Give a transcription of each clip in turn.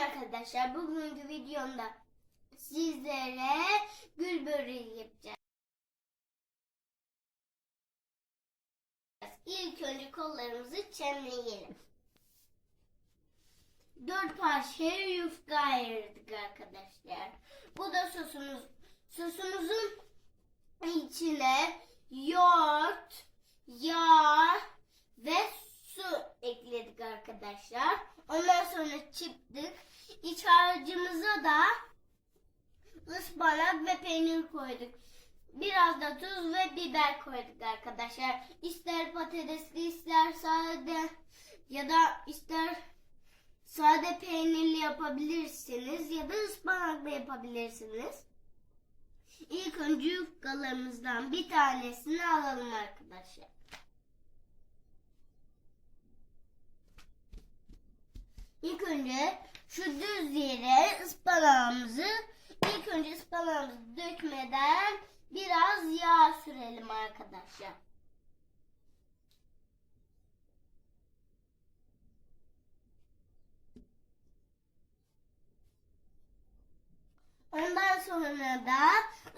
arkadaşlar. Bugünkü videomda sizlere gül böreği yapacağız. İlk önce kollarımızı çemleyelim. Dört parça yufka ayırdık arkadaşlar. Bu da sosumuz. Sosumuzun içine yoğurt, yağ ve su ekledik arkadaşlar. Ondan sonra çıktık. İç harcımıza da ıspanak ve peynir koyduk. Biraz da tuz ve biber koyduk arkadaşlar. İster patatesli ister sade ya da ister sade peynirli yapabilirsiniz ya da ıspanaklı yapabilirsiniz. İlk önce yufkalarımızdan bir tanesini alalım arkadaşlar. İlk önce şu düz yere ıspanağımızı ilk önce ıspanağımızı dökmeden biraz yağ sürelim arkadaşlar. Ondan sonra da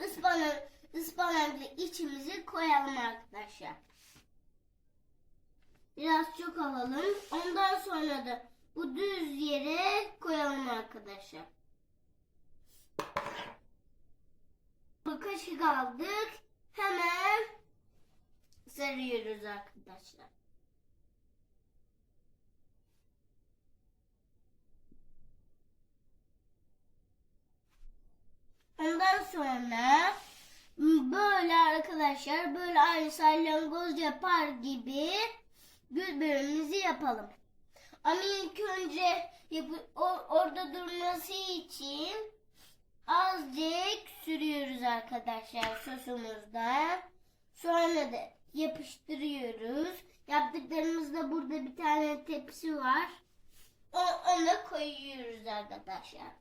ıspanak, ıspanaklı içimizi koyalım arkadaşlar. Biraz çok alalım. Ondan sonra da bu düz yere koyalım arkadaşlar. Bu kaşık aldık. Hemen sarıyoruz arkadaşlar. Ondan sonra böyle arkadaşlar böyle aynı salyangoz yapar gibi gül yapalım. Ama ilk önce orada durması için azıcık sürüyoruz arkadaşlar sosumuzda. Sonra da yapıştırıyoruz. Yaptıklarımızda burada bir tane tepsi var. O, ona koyuyoruz arkadaşlar.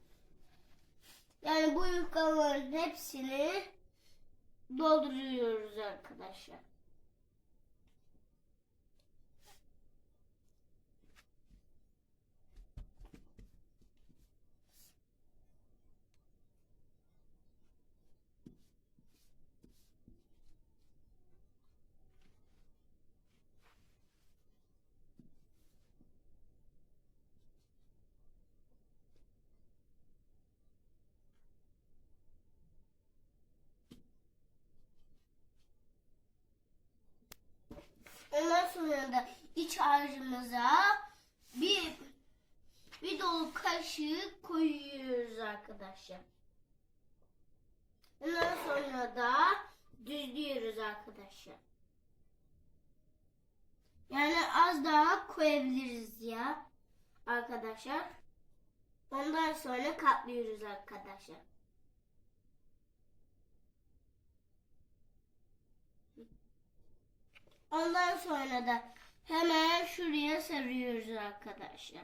Yani bu yufkaların hepsini dolduruyoruz arkadaşlar. Ondan sonra da iç harcımıza bir bir dolu kaşık koyuyoruz arkadaşlar. Ondan sonra da düzlüyoruz arkadaşlar. Yani az daha koyabiliriz ya arkadaşlar. Ondan sonra katlıyoruz arkadaşlar. Ondan sonra da hemen şuraya sarıyoruz arkadaşlar.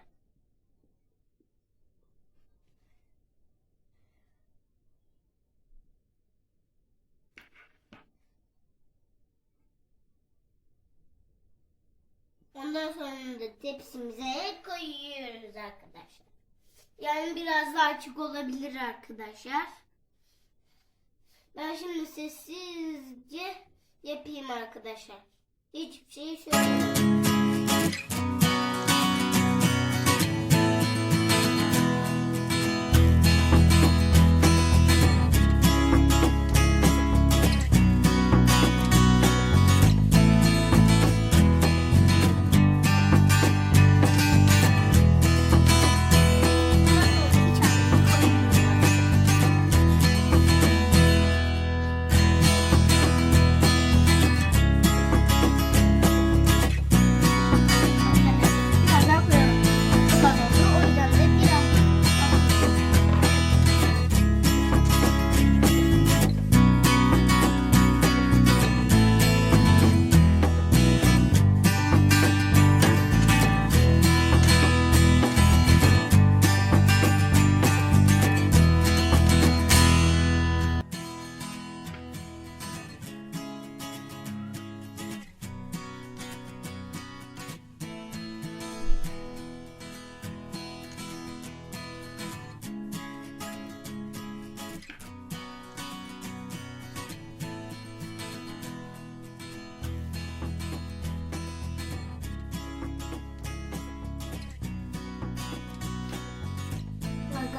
Ondan sonra da tepsimize koyuyoruz arkadaşlar. Yani biraz daha açık olabilir arkadaşlar. Ben şimdi sessizce yapayım arkadaşlar. Hiçbir şey söylemiyorum.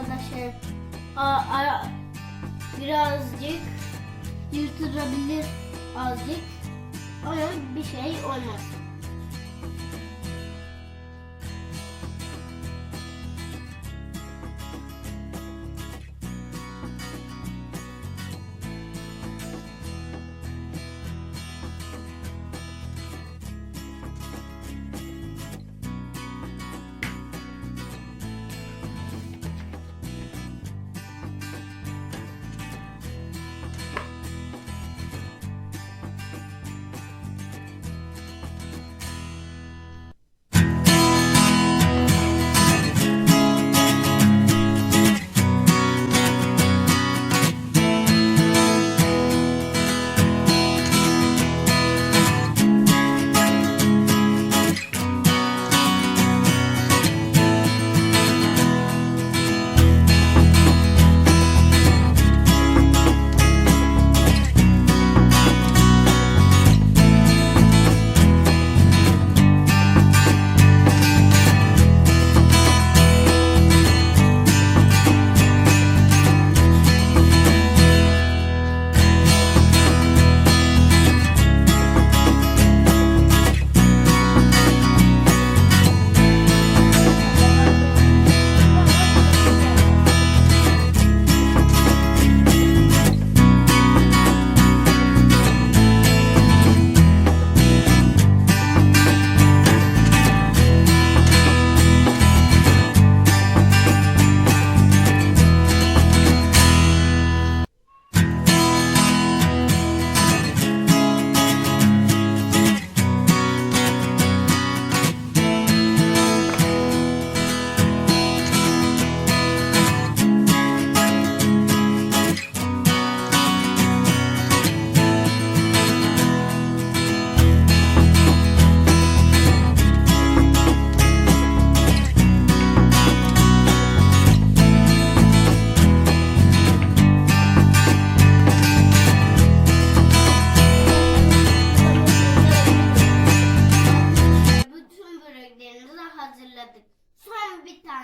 Arkadaşlar. A- a- birazcık yırtılabilir azıcık ama bir şey olmaz.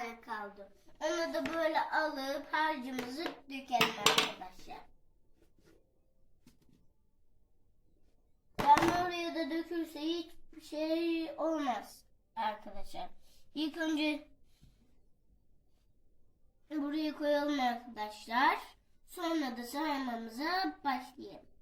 Tane kaldı. Onu da böyle alıp harcımızı dökelim arkadaşlar. Yani oraya da dökülse hiçbir şey olmaz arkadaşlar. İlk önce buraya koyalım arkadaşlar. Sonra da saymamıza başlayalım.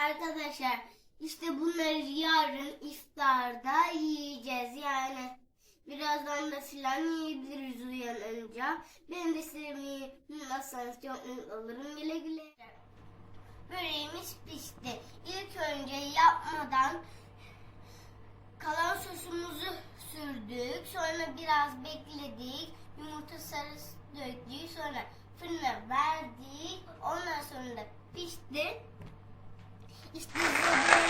Arkadaşlar işte bunları yarın iftarda yiyeceğiz yani. Birazdan da filan yiyebiliriz uyanınca. Ben de size nasılsınız çok mutlu olurum güle güle. Böreğimiz pişti. İlk önce yapmadan kalan sosumuzu sürdük. Sonra biraz bekledik. Yumurta sarısı döktük. Sonra fırına verdik. Ondan sonra da pişti. İşte size